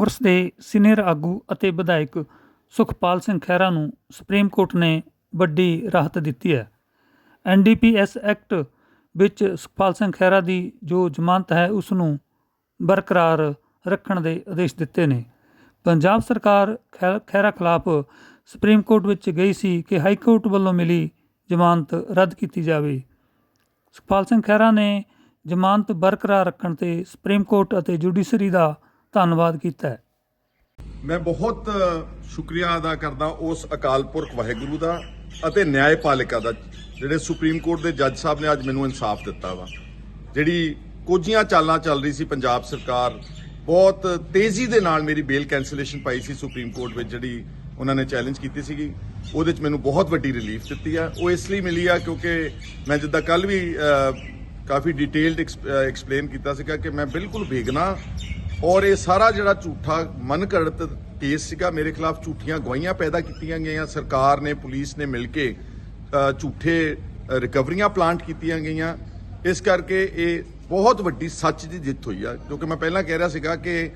ਕਾਂਗਰਸ ਦੇ ਸੀਨੀਅਰ ਆਗੂ ਅਤੇ ਵਿਧਾਇਕ ਸੁਖਪਾਲ ਸਿੰਘ ਖਹਿਰਾ ਨੂੰ ਸੁਪਰੀਮ ਕੋਰਟ ਨੇ ਵੱਡੀ ਰਾਹਤ ਦਿੱਤੀ ਹੈ। ਐਨਡੀਪੀਐਸ ਐਕਟ ਵਿੱਚ ਸੁਖਪਾਲ ਸਿੰਘ ਖਹਿਰਾ ਦੀ ਜੋ ਜ਼ਮਾਨਤ ਹੈ, ਉਸ ਨੂੰ ਬਰਕਰਾਰ ਰੱਖਣ ਦੇ ਆਦੇਸ਼ ਦਿੱਤੇ ਨੇ। ਪੰਜਾਬ ਸਰਕਾਰ ਖੈ- ਖਹਿਰਾ ਖਿਲਾਫ ਸੁਪਰੀਮ ਕੋਰਟ ਵਿੱਚ ਗਈ ਸੀ ਕਿ ਹਾਈ ਕੋਰਟ ਵੱਲੋਂ ਮਿਲੀ ਜ਼ਮਾਨਤ ਰੱਦ ਕੀਤੀ ਜਾਵੇ। ਸੁਖਪਾਲ ਸਿੰਘ ਖਹਿਰਾ ਨੇ ਜ਼ਮਾਨਤ ਬਰਕਰਾਰ ਰੱਖਣ ਤੇ ਸੁਪਰੀਮ ਕੋਰਟ ਅਤੇ ਜੁਡੀਸ਼ਰੀ ਦਾ ਧੰਨਵਾਦ ਕੀਤਾ ਮੈਂ ਬਹੁਤ ਸ਼ੁਕਰੀਆ ਅਦਾ ਕਰਦਾ ਉਸ ਅਕਾਲ ਪੁਰਖ ਵਾਹਿਗੁਰੂ ਦਾ ਅਤੇ ਨਿਆਂਪਾਲਿਕਾ ਦਾ, ਜਿਹੜੇ ਸੁਪਰੀਮ ਕੋਰਟ ਦੇ ਜੱਜ ਸਾਹਿਬ ਨੇ ਅੱਜ ਮੈਨੂੰ ਇਨਸਾਫ ਦਿੱਤਾ ਵਾ। ਜਿਹੜੀ ਕੋਝੀਆਂ ਚਾਲਾਂ ਚੱਲ ਰਹੀ ਸੀ ਪੰਜਾਬ ਸਰਕਾਰ, ਬਹੁਤ ਤੇਜ਼ੀ ਦੇ ਨਾਲ ਮੇਰੀ ਬੇਲ ਕੈਂਸਲੇਸ਼ਨ ਪਾਈ ਸੀ ਸੁਪਰੀਮ ਕੋਰਟ ਵਿੱਚ, ਜਿਹੜੀ ਉਹਨਾਂ ਨੇ ਚੈਲੰਜ ਕੀਤੀ ਸੀਗੀ। ਉਹਦੇ ਵਿੱਚ ਮੈਨੂੰ ਬਹੁਤ ਵੱਡੀ ਰਿਲੀਫ ਦਿੱਤੀ ਆ। ਉਹ ਇਸ ਲਈ ਮਿਲੀ ਆ ਕਿਉਂਕਿ ਮੈਂ ਜਿੱਦਾਂ ਕੱਲ ਵੀ ਕਾਫੀ ਡਿਟੇਲਡ ਐਕਸਪਲੇਨ ਕੀਤਾ ਸੀਗਾ ਕਿ ਮੈਂ ਬਿਲਕੁਲ ਬੇਗਨਾ ਔਰ ਇਹ ਸਾਰਾ ਜਿਹੜਾ ਝੂਠਾ ਮਨਘੜਤ ਕੇਸ ਸੀਗਾ, ਮੇਰੇ ਖਿਲਾਫ ਝੂਠੀਆਂ ਗਵਾਹੀਆਂ ਪੈਦਾ ਕੀਤੀਆਂ ਗਈਆਂ, ਸਰਕਾਰ ਨੇ, ਪੁਲਿਸ ਨੇ ਮਿਲ ਕੇ ਝੂਠੇ ਰਿਕਵਰੀਆਂ ਪਲਾਂਟ ਕੀਤੀਆਂ ਗਈਆਂ। ਇਸ ਕਰਕੇ ਇਹ ਬਹੁਤ ਵੱਡੀ ਸੱਚ ਦੀ ਜਿੱਤ ਹੋਈ ਆ ਕਿਉਂਕਿ ਮੈਂ ਪਹਿਲਾਂ ਕਹਿ ਰਿਹਾ ਸੀਗਾ ਕਿ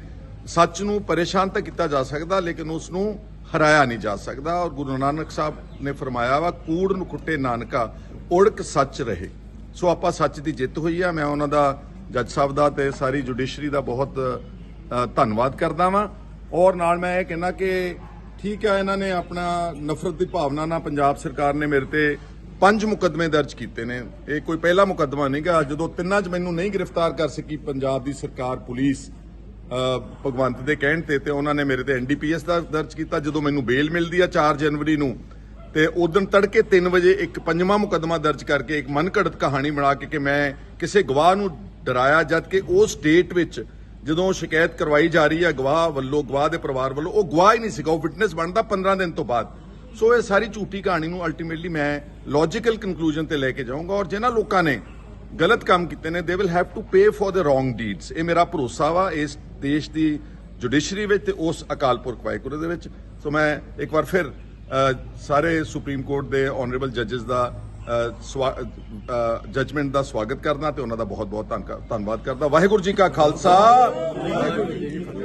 ਸੱਚ ਨੂੰ ਪਰੇਸ਼ਾਨ ਤਾਂ ਕੀਤਾ ਜਾ ਸਕਦਾ, ਲੇਕਿਨ ਉਸ ਨੂੰ ਹਰਾਇਆ ਨਹੀਂ ਜਾ ਸਕਦਾ। ਔਰ ਗੁਰੂ ਨਾਨਕ ਸਾਹਿਬ ਨੇ ਫਰਮਾਇਆ ਵਾ, ਕੂੜ ਨੂੰ ਕੁੱਟੇ ਨਾਨਕਾ, ਉੜਕ ਸੱਚ ਰਹੇ। ਸੋ ਆਪਾਂ ਸੱਚ ਦੀ ਜਿੱਤ ਹੋਈ ਆ। ਮੈਂ ਉਹਨਾਂ ਦਾ ਜੱਜ ਸਾਹਿਬ ਦਾ ਤੇ ਸਾਰੀ ਜੁਡੀਸ਼ਰੀ ਦਾ ਬਹੁਤ ਧੰਨਵਾਦ ਕਰਦਾ ਵਾਂ। ਔਰ ਨਾਲ ਮੈਂ ਇਹ ਕਹਿਣਾ ਕਿ ਠੀਕ ਹੈ ਇਹਨਾਂ ਨੇ ਆਪਣਾ ਨਫ਼ਰਤ ਦੀ ਭਾਵਨਾ ਨਾਲ ਪੰਜਾਬ ਸਰਕਾਰ ਨੇ ਮੇਰੇ ਤੇ ਪੰਜ ਮੁਕੱਦਮੇ ਦਰਜ ਕੀਤੇ ਨੇ। ਇਹ ਕੋਈ ਪਹਿਲਾ ਮੁਕੱਦਮਾ ਨਹੀਂਗਾ ਜਦੋਂ ਤਿੰਨਾਂ 'ਚ ਮੈਨੂੰ ਨਹੀਂ ਗ੍ਰਿਫਤਾਰ ਕਰ ਸਕੀ ਪੰਜਾਬ ਦੀ ਸਰਕਾਰ ਪੁਲਿਸ ਭਗਵੰਤ ਦੇ ਕਹਿਣ ਤੇ ਤੇ ਉਹਨਾਂ ਨੇ ਮੇਰੇ ਤੇ ਐਨਡੀਪੀਐਸ ਦਾ ਦਰਜ ਕੀਤਾ, ਜਦੋਂ ਮੈਨੂੰ ਬੇਲ ਮਿਲਦੀ ਆ 4 ਜਨਵਰੀ ਨੂੰ। ਤੇ ਉਦੋਂ ਤੜਕੇ 3 ਵਜੇ ਇੱਕ ਪੰਜਵਾਂ ਮੁਕੱਦਮਾ ਦਰਜ ਕਰਕੇ ਇੱਕ ਮਨਘੜਤ ਕਹਾਣੀ ਬਣਾ ਕੇ ਕਿ ਮੈਂ ਕਿਸੇ ਗਵਾਹ ਨੂੰ ਡਰਾਇਆ ਜਦ ਕਿ ਉਸ ਡੇਟ ਵਿੱਚ ਜਦੋਂ ਸ਼ਿਕਾਇਤ ਕਰਵਾਈ ਜਾ ਰਹੀ ਹੈ ਗਵਾਹ ਵੱਲੋਂ, ਗਵਾਹ ਦੇ ਪਰਿਵਾਰ ਵੱਲੋਂ, ਉਹ ਗਵਾਹ ਹੀ ਨਹੀਂ ਸੀਗਾ, ਉਹ ਵਿਟਨੈਸ ਬਣਦਾ 15 ਦਿਨ ਤੋਂ ਬਾਅਦ। ਸੋ ਇਹ ਸਾਰੀ ਝੂਠੀ ਕਹਾਣੀ ਨੂੰ ਅਲਟੀਮੇਟਲੀ ਮੈਂ ਲੌਜੀਕਲ ਕਨਕਲੂਜਨ ਤੇ ਲੈ ਕੇ ਜਾਊਂਗਾ ਔਰ ਜਿਨ੍ਹਾਂ ਲੋਕਾਂ ਨੇ ਗਲਤ ਕੰਮ ਕੀਤੇ ਨੇ they will have to pay for the wrong deeds ਇਹ ਮੇਰਾ ਭਰੋਸਾ ਵਾ ਇਸ ਦੇਸ਼ ਦੀ ਜੁਡੀਸ਼ਰੀ ਵਿੱਚ ਤੇ ਉਸ ਅਕਾਲ ਪੁਰਖ ਵਾਹਿਗੁਰੂ ਦੇ ਵਿੱਚ। ਸੋ ਮੈਂ ਇੱਕ ਵਾਰ ਫਿਰ ਸਾਰੇ ਸੁਪਰੀਮ ਕੋਰਟ ਦੇ ਆਨਰੇਬਲ ਜੱਜਸ ਦਾ ਜਜਮੈਂਟ ਦਾ ਸਵਾਗਤ ਕਰਦਾ ਤੇ ਉਹਨਾਂ ਦਾ ਬਹੁਤ ਬਹੁਤ ਧੰਨਵਾਦ ਕਰਦਾ। ਵਾਹਿਗੁਰੂ ਜੀ ਕਾ ਖਾਲਸਾ। ਵਾਹਿਗੁਰੂ ਜੀ ਕੀ ਫਤਿਹ।